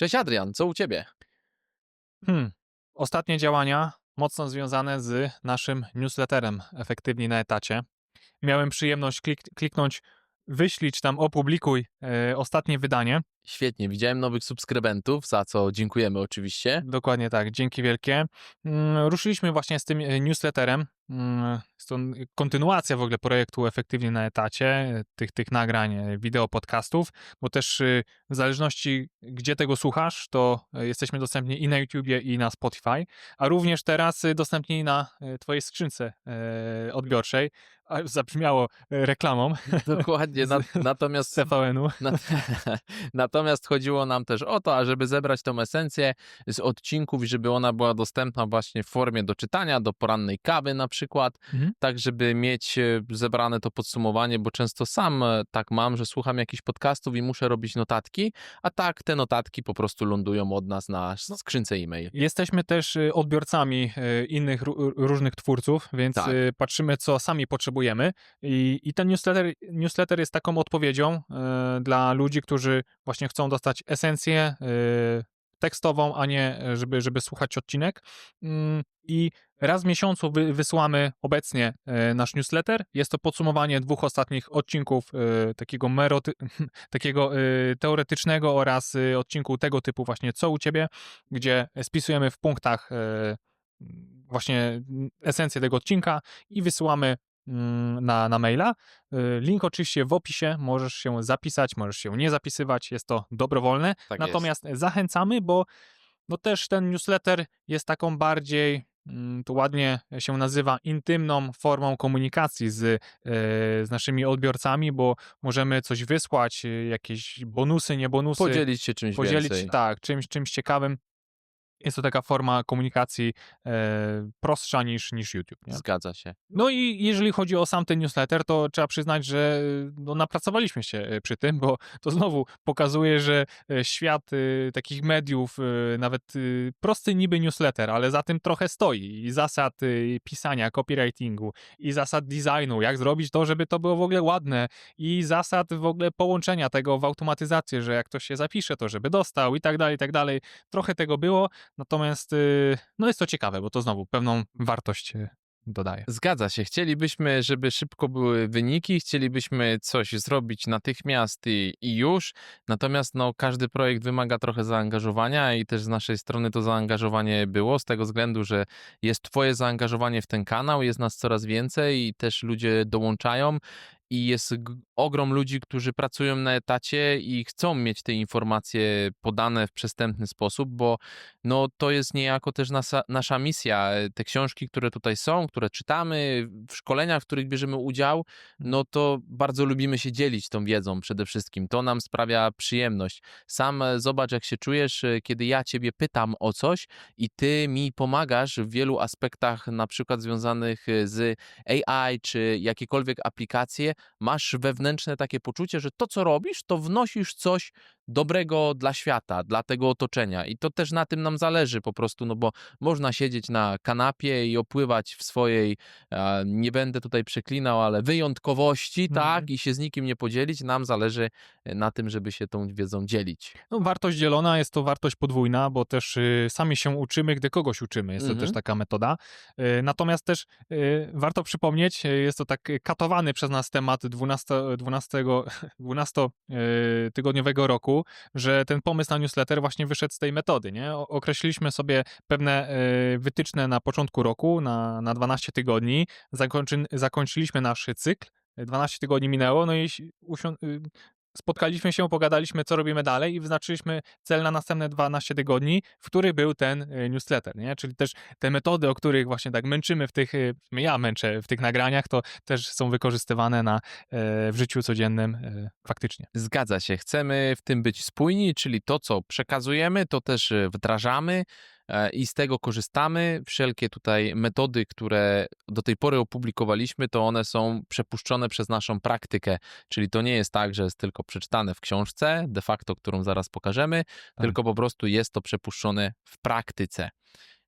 Cześć Adrian, co u ciebie? Hmm. Ostatnie działania mocno związane z naszym newsletterem Efektywni na etacie. Miałem przyjemność klik kliknąć wyślij tam opublikuj e, ostatnie wydanie. Świetnie, widziałem nowych subskrybentów, za co dziękujemy oczywiście. Dokładnie tak, dzięki wielkie. Mm, ruszyliśmy właśnie z tym e, newsletterem. Jest to kontynuacja w ogóle projektu Efektywnie na etacie, tych, tych nagrań, e, wideo, podcastów, bo też e, w zależności gdzie tego słuchasz, to e, jesteśmy dostępni i na YouTubie, i na Spotify, a również teraz e, dostępni na e, twojej skrzynce odbiorczej. A, Zabrzmiało reklamą Dokładnie, na, natomiast TVN-u. Na, natomiast chodziło nam też o to, ażeby zebrać tą esencję z odcinków i żeby ona była dostępna właśnie w formie do czytania, do porannej kawy na przykład, Mhm. Tak żeby mieć e, zebrane to podsumowanie, bo często sam e, tak mam, że słucham jakichś podcastów i muszę robić notatki, a tak te notatki po prostu lądują od nas na skrzynce e-mail. Jesteśmy też y, odbiorcami innych ró- różnych twórców, więc Tak. patrzymy, co sami potrzebujemy. I, i ten newsletter, newsletter jest taką odpowiedzią dla ludzi, którzy właśnie chcą dostać esencję tekstową, a nie y, żeby, żeby słuchać odcinek. Mm, I raz w miesiącu wy, wysyłamy obecnie y, nasz newsletter. Jest to podsumowanie dwóch ostatnich odcinków y, takiego, meroty, takiego teoretycznego oraz odcinku tego typu właśnie co u ciebie, gdzie spisujemy w punktach e, właśnie esencję tego odcinka i wysyłamy mm, na, na maila. E, Link oczywiście w opisie, możesz się zapisać, możesz się nie zapisywać, jest to dobrowolne. Tak Natomiast zachęcamy, bo no też ten newsletter jest taką bardziej, mm, to ładnie się nazywa, intymną formą komunikacji z, e, z naszymi odbiorcami, bo możemy coś wysłać, e, jakieś bonusy, nie bonusy Podzielić się czymś podzielić więcej. tak, czymś, czymś ciekawym. Jest to taka forma komunikacji e, prostsza niż, niż YouTube. Nie? Zgadza się. No i jeżeli chodzi o sam ten newsletter, to trzeba przyznać, że no, napracowaliśmy się e, przy tym, bo to znowu pokazuje, że e, świat e, takich mediów, e, nawet e, prosty niby newsletter, ale za tym trochę stoi i zasad pisania, copywritingu i zasad designu, jak zrobić to, żeby to było w ogóle ładne i zasad w ogóle połączenia tego w automatyzację, że jak ktoś się zapisze, to żeby dostał i tak dalej, i tak dalej. Trochę tego było, natomiast y, no jest to ciekawe, bo to znowu pewną wartość y, dodaje. Zgadza się. Chcielibyśmy, żeby szybko były wyniki, chcielibyśmy coś zrobić natychmiast i, i już. Natomiast no, każdy projekt wymaga trochę zaangażowania i też z naszej strony to zaangażowanie było, z tego względu, że jest Twoje zaangażowanie w ten kanał, jest nas coraz więcej i też ludzie dołączają. I jest ogrom ludzi, którzy pracują na etacie i chcą mieć te informacje podane w przystępny sposób, bo no, to jest niejako też nasza, nasza misja. Te książki, które tutaj są, które czytamy, w szkoleniach, w których bierzemy udział, no to bardzo lubimy się dzielić tą wiedzą przede wszystkim. To nam sprawia przyjemność. Sam e, zobacz, jak się czujesz, e, kiedy ja ciebie pytam o coś i ty mi pomagasz w wielu aspektach, na przykład związanych e, z AI czy jakiekolwiek aplikacje, masz wewnętrzne takie poczucie, że to, co robisz, to wnosisz coś dobrego dla świata, dla tego otoczenia. I to też na tym nam zależy po prostu, no bo można siedzieć na kanapie i opływać w swojej, e, nie będę tutaj przeklinał, ale wyjątkowości, Mhm. tak, i się z nikim nie podzielić. Nam zależy e, na tym, żeby się tą wiedzą dzielić. No, wartość dzielona jest to wartość podwójna, bo też y, sami się uczymy, gdy kogoś uczymy. Jest to Mhm. też taka metoda. Y, natomiast też y, warto przypomnieć, jest to tak katowany przez nas temat 12, 12, 12 y, tygodniowego roku, że ten pomysł na newsletter właśnie wyszedł z tej metody. Nie? Określiliśmy sobie pewne y, wytyczne na początku roku, na, na 12 tygodni. Zakończy, zakończyliśmy nasz cykl. 12 tygodni minęło, no i spotkaliśmy się, pogadaliśmy, co robimy dalej i wyznaczyliśmy cel na następne 12 tygodni, w których był ten y, newsletter, nie? Czyli też te metody, o których właśnie tak męczymy w tych, y, ja męczę w tych nagraniach, to też są wykorzystywane na, e, w życiu codziennym e, faktycznie. Zgadza się, chcemy w tym być spójni, czyli to, co przekazujemy, to też e, wdrażamy i z tego korzystamy. Wszelkie tutaj metody, które do tej pory opublikowaliśmy, to one są przepuszczone przez naszą praktykę, czyli to nie jest tak, że jest tylko przeczytane w książce, de facto, którą zaraz pokażemy, tylko po prostu jest to przepuszczone w praktyce.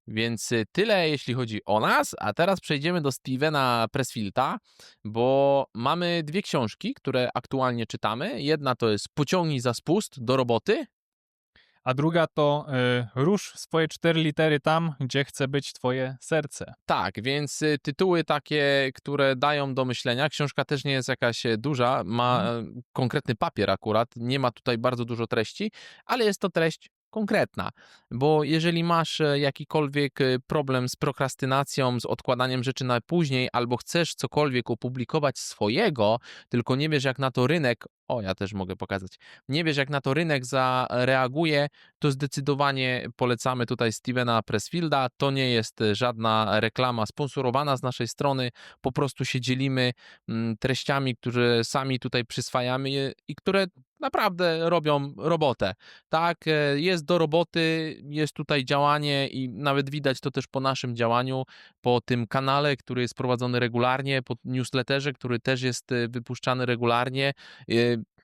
Więc y, tyle, jeśli chodzi o nas, a teraz przejdziemy do Stevena Pressfielda, bo mamy dwie książki, które aktualnie czytamy. Jedna to jest Pociągnij za spust do roboty, a druga to y, rusz swoje cztery litery tam, gdzie chce być twoje serce. Tak, więc y, tytuły takie, które dają do myślenia. Książka też nie jest jakaś e, duża, ma e, konkretny papier akurat, nie ma tutaj bardzo dużo treści, ale jest to treść konkretna, bo jeżeli masz e, jakikolwiek e, problem z prokrastynacją, z odkładaniem rzeczy na później, albo chcesz cokolwiek opublikować swojego, tylko nie wiesz jak na to rynek, o ja też mogę pokazać, nie wiesz jak na to rynek zareaguje, to zdecydowanie polecamy tutaj Stevena Pressfielda. To nie jest e, żadna reklama sponsorowana z naszej strony, po prostu się dzielimy mm, treściami, które sami tutaj przyswajamy i które naprawdę robią robotę. Tak, e, jest do roboty, jest tutaj działanie i nawet widać to też po naszym działaniu, po tym kanale, który jest prowadzony regularnie, po newsletterze, który też jest e, wypuszczany regularnie.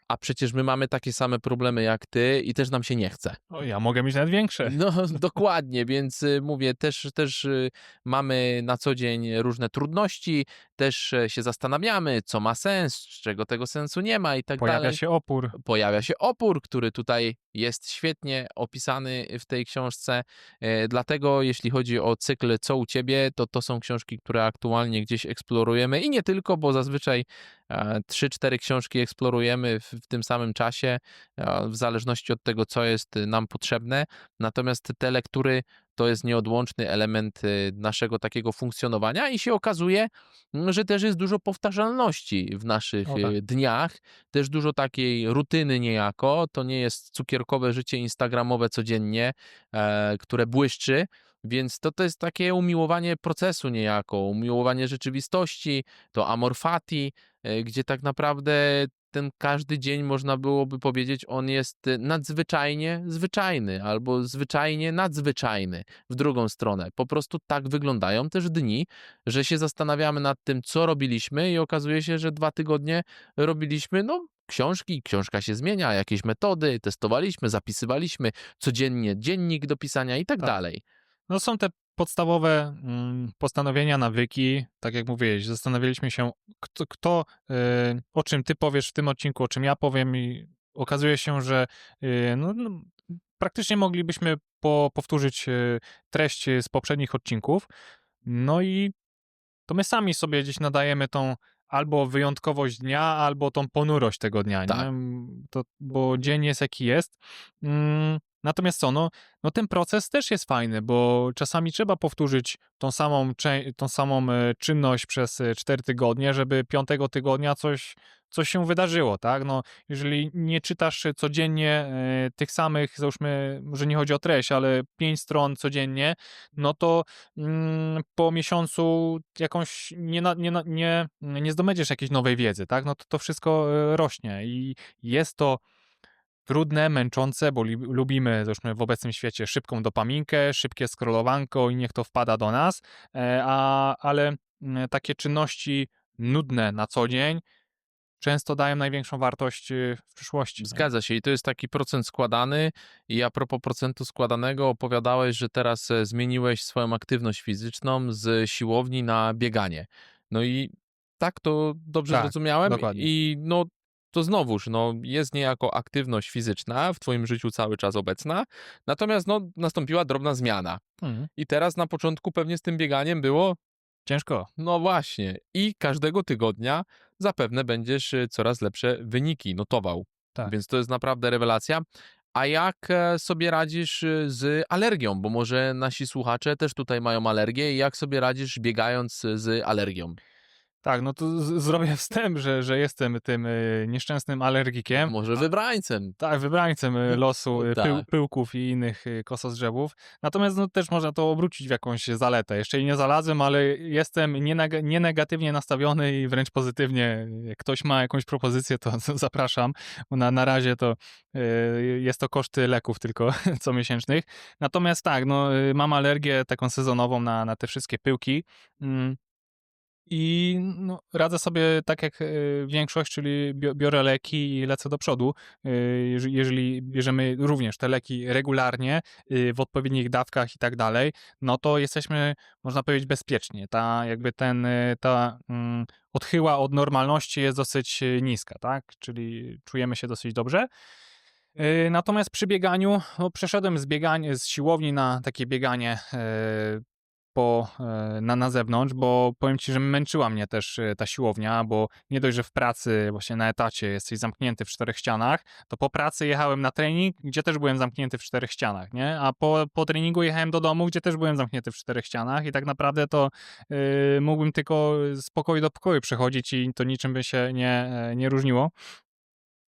A przecież my mamy takie same problemy jak ty i też nam się nie chce. O, ja mogę mieć nawet większe. No dokładnie, więc y, mówię, też, też y, mamy na co dzień różne trudności, też e, się zastanawiamy, co ma sens, czego tego sensu nie ma i tak Pojawia dalej. się opór. Pojawia się opór, który tutaj jest świetnie opisany w tej książce. E, Dlatego, jeśli chodzi o cykl Co u ciebie, to to są książki, które aktualnie gdzieś eksplorujemy i nie tylko, bo zazwyczaj 3-4 książki eksplorujemy w, w tym samym czasie, e, w zależności od tego, co jest y, nam potrzebne. Natomiast te lektury to jest nieodłączny element y, naszego takiego funkcjonowania i się okazuje, mm, że też jest dużo powtarzalności w naszych O tak. y, dniach, też dużo takiej rutyny niejako. To nie jest cukierkowe życie instagramowe codziennie, e, które błyszczy. Więc to, to jest takie umiłowanie procesu niejako, umiłowanie rzeczywistości, to amor fati, e, gdzie tak naprawdę ten każdy dzień można byłoby powiedzieć, on jest y, nadzwyczajnie zwyczajny albo zwyczajnie nadzwyczajny w drugą stronę. Po prostu tak wyglądają też dni, że się zastanawiamy nad tym, co robiliśmy i okazuje się, że dwa tygodnie robiliśmy, no książki, książka się zmienia, jakieś metody, testowaliśmy, zapisywaliśmy codziennie dziennik do pisania i tak Tak. dalej. No są te podstawowe mm, postanowienia, nawyki. Tak jak mówiłeś, zastanawialiśmy się, kto, kto y, o czym ty powiesz w tym odcinku, o czym ja powiem i okazuje się, że y, no, no, praktycznie moglibyśmy po, powtórzyć y, treść z poprzednich odcinków. No i to my sami sobie gdzieś nadajemy tą albo wyjątkowość dnia, albo tą ponurość tego dnia, Tak. Mm, To, bo dzień jest jaki jest. Mm, Natomiast co, no, no ten proces też jest fajny, bo czasami trzeba powtórzyć tą samą, tą samą e, czynność przez e, cztery tygodnie, żeby piątego tygodnia coś, coś się wydarzyło, tak? No, jeżeli nie czytasz codziennie e, tych samych, załóżmy, że nie chodzi o treść, ale pięć stron codziennie, no to mm, po miesiącu jakąś nie, nie, nie, nie zdobędziesz jakiejś nowej wiedzy, tak? No to to wszystko e, rośnie i jest to trudne, męczące, bo lubimy zresztą w obecnym świecie szybką dopaminkę, szybkie scrollowanko i niech to wpada do nas, e, a, ale takie czynności nudne na co dzień często dają największą wartość y, w przyszłości. Zgadza się i to jest taki procent składany i a propos procentu składanego opowiadałeś, że teraz e, zmieniłeś swoją aktywność fizyczną z siłowni na bieganie. No i tak to dobrze Tak, zrozumiałem dokładnie. i no to znowuż, no jest niejako aktywność fizyczna w twoim życiu cały czas obecna, natomiast no nastąpiła drobna zmiana Mhm. i teraz na początku pewnie z tym bieganiem było Ciężko. no właśnie. I każdego tygodnia zapewne będziesz y, coraz lepsze wyniki notował. Tak. Więc to jest naprawdę rewelacja. A jak e, sobie radzisz y, z alergią? Bo może nasi słuchacze też tutaj mają alergię. I jak sobie radzisz biegając z alergią? Tak, no to z- zrobię wstęp, że, że jestem tym y, nieszczęsnym alergikiem. Może wybrańcem. Tak, wybrańcem y, losu y, pył, Tak. pyłków i innych y, kosozrzewów. Natomiast no, też można to obrócić w jakąś zaletę. Jeszcze jej nie znalazłem, ale jestem nie, neg- nie negatywnie nastawiony i wręcz pozytywnie. Jak ktoś ma jakąś propozycję, to zapraszam. Bo na, na razie to y, jest to koszty leków tylko comiesięcznych. Natomiast tak, no, y, mam alergię taką sezonową na, na te wszystkie pyłki. Mm. I no, radzę sobie tak jak y, większość, czyli bio- biorę leki i lecę do przodu. Jeże- Jeżeli bierzemy również te leki regularnie, y, w odpowiednich dawkach i tak dalej, no to jesteśmy, można powiedzieć, bezpiecznie. Ta, jakby ten, y, ta mm, odchyła od normalności jest dosyć niska, tak? Czyli czujemy się dosyć dobrze. Natomiast przy bieganiu, no przeszedłem z, biegania, z siłowni na takie bieganie e, po, e, na, na zewnątrz, bo powiem Ci, że męczyła mnie też e, ta siłownia, bo nie dość, że w pracy, właśnie na etacie jesteś zamknięty w czterech ścianach, to po pracy jechałem na trening, gdzie też byłem zamknięty w czterech ścianach, nie? A po, po treningu jechałem do domu, gdzie też byłem zamknięty w czterech ścianach i tak naprawdę to yy, mógłbym tylko z pokoju do pokoju przechodzić i to niczym by się nie, nie różniło.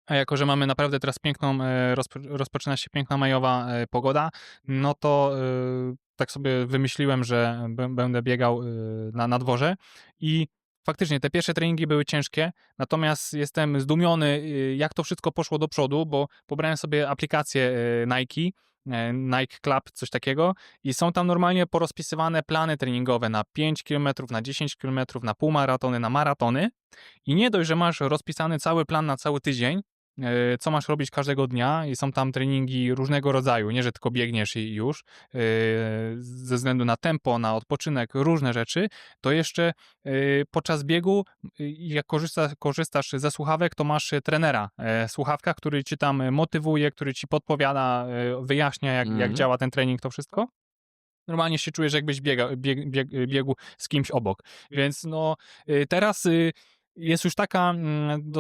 A jako, że mamy naprawdę teraz piękną, rozpo, rozpoczyna się piękna majowa pogoda, no to tak sobie wymyśliłem, że będę biegał e, na, na dworze i faktycznie te pierwsze treningi były ciężkie, natomiast jestem zdumiony, e, jak to wszystko poszło do przodu, bo pobrałem sobie aplikację e, Nike, e, Nike Club, coś takiego i są tam normalnie porozpisywane plany treningowe na 5 km, na 10 km, na półmaratony, na maratony i nie dość, że masz rozpisany cały plan na cały tydzień, co masz robić każdego dnia i są tam treningi różnego rodzaju, nie że tylko biegniesz i już, e, ze względu na tempo, na odpoczynek, różne rzeczy, to jeszcze e, podczas biegu, jak korzysta, korzystasz ze słuchawek, to masz e, trenera e, w słuchawkach, który ci tam motywuje, który ci podpowiada, e, wyjaśnia jak, jak Mhm. działa ten trening, to wszystko. Normalnie się czujesz, jakbyś biega, bieg, bieg, biegł z kimś obok. Więc no, teraz y, jest już taka mm,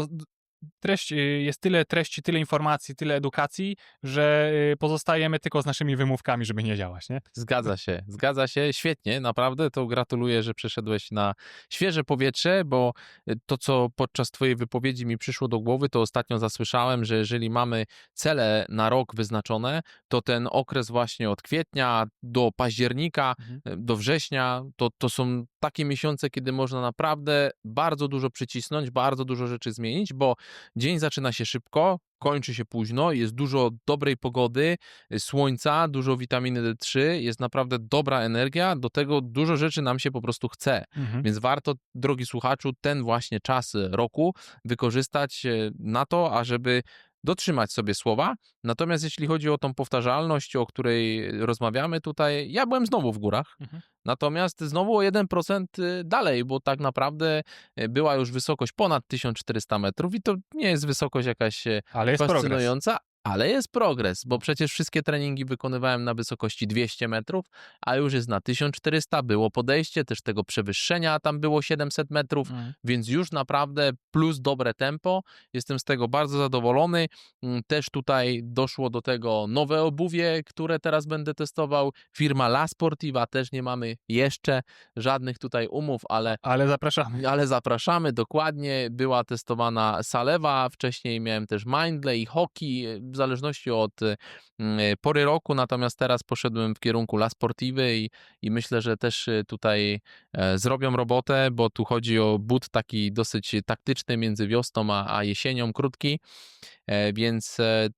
treść, y, jest tyle treści, tyle informacji, tyle edukacji, że y, pozostajemy tylko z naszymi wymówkami, żeby nie działać, nie? Zgadza się, zgadza się. Świetnie, naprawdę. To gratuluję, że przeszedłeś na świeże powietrze, bo y, to, co podczas Twojej wypowiedzi mi przyszło do głowy, to ostatnio zasłyszałem, że jeżeli mamy cele na rok wyznaczone, to ten okres właśnie od kwietnia do października, Mhm. do września, to, to są takie miesiące, kiedy można naprawdę bardzo dużo przycisnąć, bardzo dużo rzeczy zmienić, bo dzień zaczyna się szybko, kończy się późno, jest dużo dobrej pogody, y, słońca, dużo witaminy D3, jest naprawdę dobra energia, do tego dużo rzeczy nam się po prostu chce. Mhm. Więc warto, drogi słuchaczu, ten właśnie czas y, roku wykorzystać y, na to, ażeby dotrzymać sobie słowa. Natomiast jeśli chodzi o tą powtarzalność, o której rozmawiamy tutaj, ja byłem znowu w górach. Mhm. Natomiast znowu o 1% dalej, bo tak naprawdę y, była już wysokość ponad 1400 metrów i to nie jest wysokość jakaś y, Ale jest progres. Ale jest progres, bo przecież wszystkie treningi wykonywałem na wysokości 200 metrów, a już jest na 1400, było podejście też tego przewyższenia, a tam było 700 metrów, Mhm. więc już naprawdę plus dobre tempo. Jestem z tego bardzo zadowolony. Mm, Też tutaj doszło do tego nowe obuwie, które teraz będę testował. Firma La Sportiva, też nie mamy jeszcze żadnych tutaj umów, ale Ale zapraszamy. ale zapraszamy, dokładnie. Była testowana Salewa, wcześniej miałem też Mindley i Hockey, w zależności od y, y, pory roku, natomiast teraz poszedłem w kierunku La Sportive i, i myślę, że też y, tutaj e, zrobią robotę, bo tu chodzi o but taki dosyć taktyczny między wiosną a, a jesienią, krótki, E, więc e,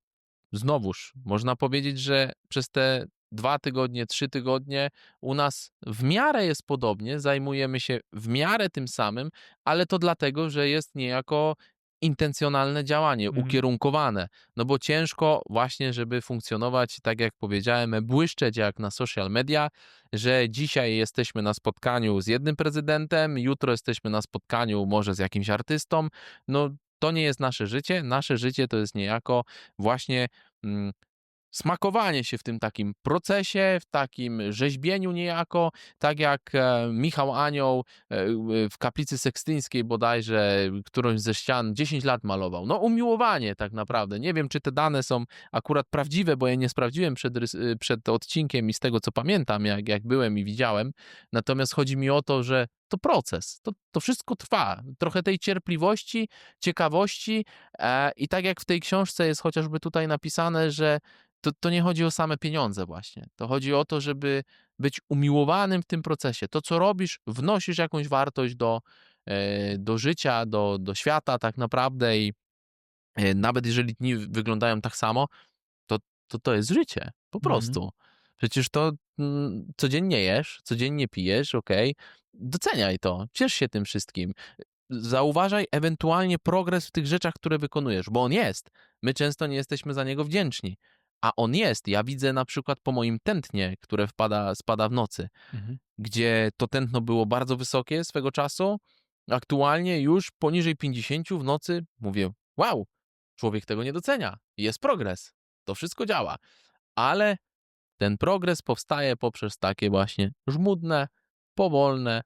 znowuż można powiedzieć, że przez te dwa tygodnie, trzy tygodnie u nas w miarę jest podobnie, zajmujemy się w miarę tym samym, ale to dlatego, że jest niejako intencjonalne działanie, Mhm. ukierunkowane. No bo ciężko właśnie, żeby funkcjonować, tak jak powiedziałem, błyszczeć jak na social media, że dzisiaj jesteśmy na spotkaniu z jednym prezydentem, jutro jesteśmy na spotkaniu może z jakimś artystą. No to nie jest nasze życie. Nasze życie to jest niejako właśnie mm, smakowanie się w tym takim procesie, w takim rzeźbieniu niejako, tak jak e, Michał Anioł e, e, w kaplicy sekstyńskiej bodajże którąś ze ścian 10 lat malował. No umiłowanie tak naprawdę. Nie wiem, czy te dane są akurat prawdziwe, bo ja nie sprawdziłem przed, przed odcinkiem i z tego, co pamiętam, jak, jak byłem i widziałem. Natomiast chodzi mi o to, że to proces, to, to wszystko trwa. Trochę tej cierpliwości, ciekawości e, i tak jak w tej książce jest chociażby tutaj napisane, że to, to nie chodzi o same pieniądze właśnie. To chodzi o to, żeby być umiłowanym w tym procesie. To, co robisz, wnosisz jakąś wartość do, e, do życia, do, do świata tak naprawdę i e, nawet jeżeli dni wyglądają tak samo, to to, to jest życie. Po Mhm. prostu. Przecież to mm, codziennie jesz, codziennie pijesz, okej. Doceniaj to, ciesz się tym wszystkim. Zauważaj ewentualnie progres w tych rzeczach, które wykonujesz, bo on jest. My często nie jesteśmy za niego wdzięczni, a on jest. Ja widzę na przykład po moim tętnie, które wpada, spada w nocy, Mhm. gdzie to tętno było bardzo wysokie swego czasu. Aktualnie już poniżej 50 w nocy mówię: Wow, człowiek tego nie docenia. Jest progres. to wszystko działa, ale ten progres powstaje poprzez takie właśnie żmudne, powolne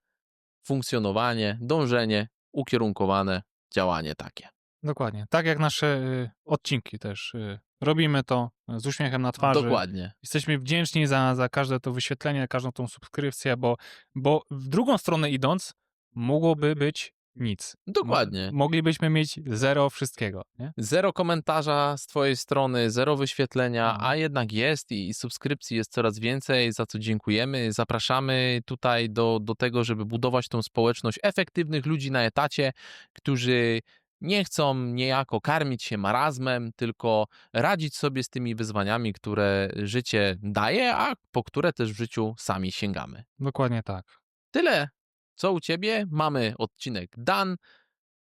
funkcjonowanie, dążenie, ukierunkowane działanie takie. Dokładnie. Tak jak nasze y, odcinki też. Y, robimy to z uśmiechem na twarzy. Dokładnie. Jesteśmy wdzięczni za, za każde to wyświetlenie, każdą tą subskrypcję, bo, bo w drugą stronę idąc, mogłoby być nic. Dokładnie. Mo- moglibyśmy mieć zero wszystkiego. Nie? Zero komentarza z Twojej strony, zero wyświetlenia, Mhm. a jednak jest i subskrypcji jest coraz więcej, za co dziękujemy. Zapraszamy tutaj do, do tego, żeby budować tą społeczność efektywnych ludzi na etacie, którzy nie chcą niejako karmić się marazmem, tylko radzić sobie z tymi wyzwaniami, które życie daje, a po które też w życiu sami sięgamy. Dokładnie tak. Tyle, co u Ciebie. Mamy odcinek Dan,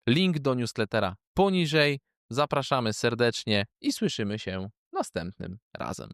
link do newslettera poniżej. Zapraszamy serdecznie i słyszymy się następnym razem.